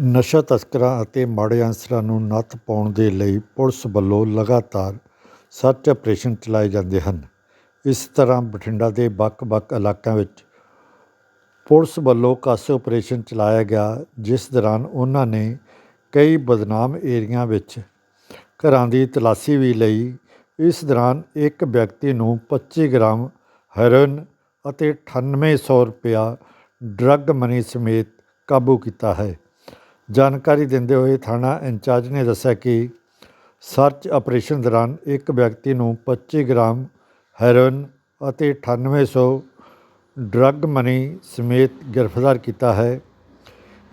ਨਸ਼ਾ ਤਸਕਰਾਂ ਅਤੇ ਮਾੜੇ ਅਨਸਰਾਂ ਨੂੰ ਨੱਥ ਪਾਉਣ ਦੇ ਲਈ ਪੁਲਿਸ ਵੱਲੋਂ ਲਗਾਤਾਰ ਸਰਚ ਆਪਰੇਸ਼ਨ ਚਲਾਏ ਜਾਂਦੇ ਹਨ। ਇਸ ਤਰ੍ਹਾਂ ਬਠਿੰਡਾ ਦੇ ਵੱਖ-ਵੱਖ ਇਲਾਕਿਆਂ ਵਿੱਚ ਪੁਲਿਸ ਵੱਲੋਂ ਕਾਸੇ ਆਪਰੇਸ਼ਨ ਚਲਾਇਆ ਗਿਆ, ਜਿਸ ਦੌਰਾਨ ਉਹਨਾਂ ਨੇ ਕਈ ਬਦਨਾਮ ਏਰੀਆ ਵਿੱਚ ਘਰਾਂ ਦੀ ਤਲਾਸ਼ੀ ਵੀ ਲਈ। ਇਸ ਦੌਰਾਨ ਇੱਕ ਵਿਅਕਤੀ ਨੂੰ 25 ਗ੍ਰਾਮ ਹੈਰੋਇਨ ਅਤੇ 9800 ਰੁਪਇਆ ਡਰੱਗ ਮਨੀ ਸਮੇਤ ਕਾਬੂ ਕੀਤਾ ਹੈ। ਜਾਣਕਾਰੀ ਦਿੰਦੇ ਹੋਏ ਥਾਣਾ ਇੰਚਾਰਜ ਨੇ ਦੱਸਿਆ ਕਿ ਸਰਚ ਆਪਰੇਸ਼ਨ ਦੌਰਾਨ ਇੱਕ ਵਿਅਕਤੀ ਨੂੰ 25 ਗ੍ਰਾਮ ਹੈਰੋਇਨ ਅਤੇ 9800 ਡਰੱਗ ਮਨੀ ਸਮੇਤ ਗ੍ਰਿਫਤਾਰ ਕੀਤਾ ਹੈ।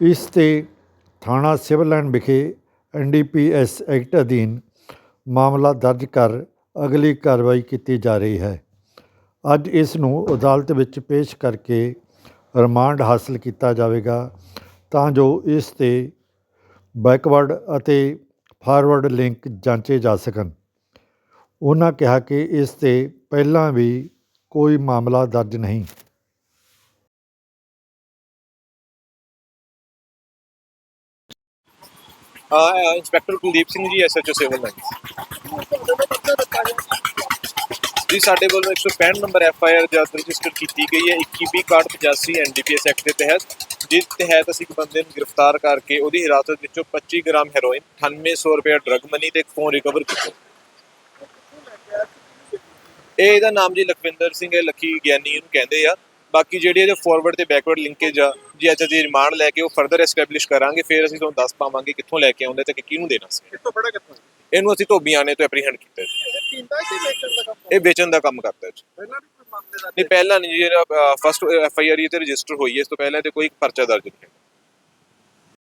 ਇਸ ਤੇ ਥਾਣਾ ਸਿਵਲ ਲਾਈਨ ਵਿਖੇ ਐਨਡੀਪੀਐਸ ਐਕਟ ਅਧੀਨ ਮਾਮਲਾ ਦਰਜ ਕਰ ਅਗਲੀ ਕਾਰਵਾਈ ਕੀਤੀ ਜਾ ਰਹੀ ਹੈ। ਅੱਜ ਇਸ ਨੂੰ ਅਦਾਲਤ ਵਿੱਚ ਪੇਸ਼ ਕਰਕੇ ਰਿਮਾਂਡ ਹਾਸਲ ਕੀਤਾ ਜਾਵੇਗਾ। ਤਾਂ ਜੋ ਇਸ ਤੇ ਬੈਕਵਰਡ ਅਤੇ ਫਾਰਵਰਡ ਲਿੰਕ ਜਾਂਚੇ ਜਾ ਸਕਣ। ਉਹਨਾਂ ਕਿਹਾ ਕਿ ਇਸ ਤੇ ਪਹਿਲਾਂ ਵੀ ਕੋਈ ਮਾਮਲਾ ਦਰਜ ਨਹੀਂ। ਹਾਂ inspector Kuldeep Singh ji SHO civil line ਜੀ ਸਾਡੇ ਵੱਲੋਂ 165 ਨੰਬਰ ਐਫਆਈਆਰ ਜਦ ਰਜਿਸਟਰ ਕੀਤੀ ਗਈ ਹੈ 21/85 ਐਨਡੀਪੀਐਸ ਐਕਟ ਦੇ ਤਹਿਤ ਜਿਸ ਤਹਿਤ ਅਸੀਂ ਇੱਕ ਬੰਦੇ ਨੂੰ ਗ੍ਰਿਫਤਾਰ ਕਰਕੇ ਉਹਦੀ ਹਿਰਾਸਤ ਵਿੱਚੋਂ 25 ਗ੍ਰਾਮ ਹੈਰੋਇਨ 9800 ਰੁਪਏ ਡਰੱਗ ਮਨੀ ਤੇ ਇੱਕ ਫੋਨ ਰਿਕਵਰ ਕੀਤਾ। ਇਹ ਇਹਦਾ ਨਾਮ ਜੀ ਲਖਵਿੰਦਰ ਸਿੰਘ ਹੈ ਲੱਖੀ ਗਿਆਨੀ ਇਹਨੂੰ ਕਹਿੰਦੇ ਆ। ਬਾਕੀ ਜਿਹੜੀ ਇਹਦੇ ਫਾਰਵਰਡ ਤੇ ਬੈਕਵਰਡ ਲਿੰਕੇਜ ਆ ਜੀ ਅੱਜ ਦੀ ਰਿਮਾਂਡ ਲੈ ਕੇ ਉਹ ਫਰਦਰ ਐਸਟੈਬਲਿਸ਼ ਕਰਾਂਗੇ ਫਿਰ ਅਸੀਂ ਤੁਹਾਨੂੰ ਦੱਸ ਪਾਵਾਂਗੇ ਕਿੱਥੋਂ ਲੈ ਕੇ ਆਉਂਦੇ ਤੇ ਕਿਹਨੂੰ ਦੇਣਾ ਸੀ। ਕਿੱਥੋਂ ਇਹਨੂੰ ਅਸੀਂ ਧੋਬੀਆਂ ਨੇ ਤੋਂ ਐਪਰੀਹੈਂਡ ਕੀਤਾ ਜੀ। ਪੀਂਦਾ ਸੀ ਵੇਚਣ ਦਾ ਕੰਮ? ਇਹ ਵੇਚਣ ਦਾ ਕੰਮ ਕਰਦਾ ਜੀ। ਪਹਿਲਾਂ ਵੀ ਕੋਈ ਮਾਮਲੇ ਦਾ ਨਹੀਂ ਪਹਿਲਾਂ ਨਹੀਂ ਜਿਹੜਾ ਫਸਟ ਐਫ ਆਈ ਆਰ ਇਹ ਤੇ ਰਜਿਸਟਰ ਹੋਈ ਹੈ ਇਸ ਤੋਂ ਪਹਿਲਾਂ ਤੇ ਕੋਈ ਪਰਚਾ ਦਰਜ ਨਹੀਂ ਹੈ